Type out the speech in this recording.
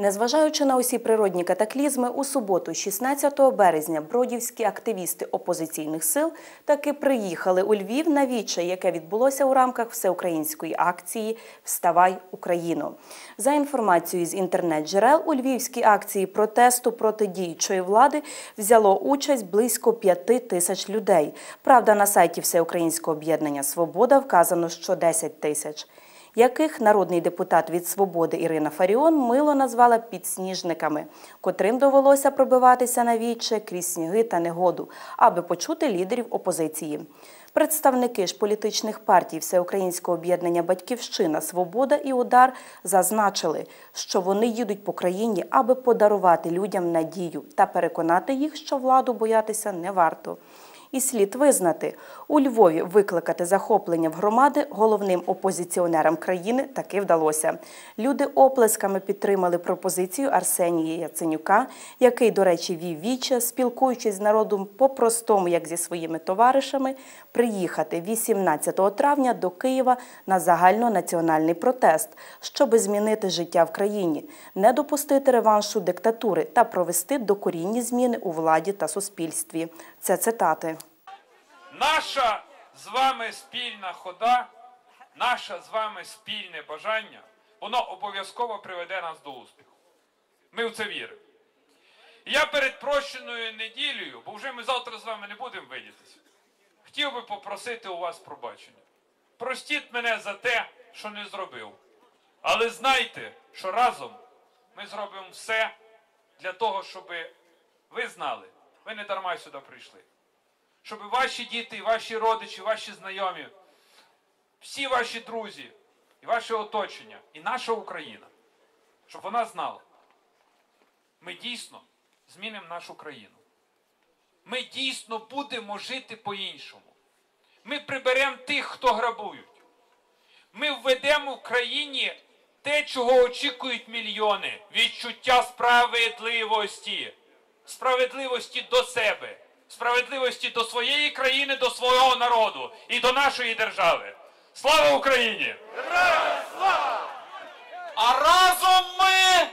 Незважаючи на усі природні катаклізми, у суботу, 16 березня, бродівські активісти опозиційних сил таки приїхали у Львів на віче, яке відбулося у рамках всеукраїнської акції Вставай Україно. За інформацією з інтернет-джерел, у львівській акції протесту проти діючої влади взяло участь близько п'яти тисяч людей. Правда, на сайті Всеукраїнського об'єднання Свобода вказано, що 10 тисяч яких народний депутат від свободи Ірина Фаріон мило назвала підсніжниками, котрим довелося пробиватися на віче крізь сніги та негоду, аби почути лідерів опозиції. Представники ж політичних партій Всеукраїнського об'єднання Батьківщина, Свобода і Удар зазначили, що вони їдуть по країні, аби подарувати людям надію та переконати їх, що владу боятися не варто. І слід визнати, у Львові викликати захоплення в громади головним опозиціонерам країни таки вдалося. Люди оплесками підтримали пропозицію Арсенія Яценюка, який, до речі, вів віче, спілкуючись з народом по-простому, як зі своїми товаришами, приїхати 18 травня до Києва на загальнонаціональний протест, щоби змінити життя в країні, не допустити реваншу диктатури та провести докорінні зміни у владі та суспільстві. Це цитати. Наша з вами спільна хода, наше з вами спільне бажання, воно обов'язково приведе нас до успіху. Ми в це віримо. Я перед прощеною неділею, бо вже ми завтра з вами не будемо видітися, хотів би попросити у вас пробачення. Простіть мене за те, що не зробив. Але знайте, що разом ми зробимо все для того, щоб ви знали, ви не дарма сюди прийшли щоб ваші діти, ваші родичі, ваші знайомі, всі ваші друзі, і ваше оточення, і наша Україна, щоб вона знала, ми дійсно змінимо нашу країну. Ми дійсно будемо жити по-іншому. Ми приберемо тих, хто грабують. Ми введемо в країні те, чого очікують мільйони відчуття справедливості, справедливості до себе справедливості до своєї країни, до свого народу і до нашої держави. Слава Україні! А разом ми!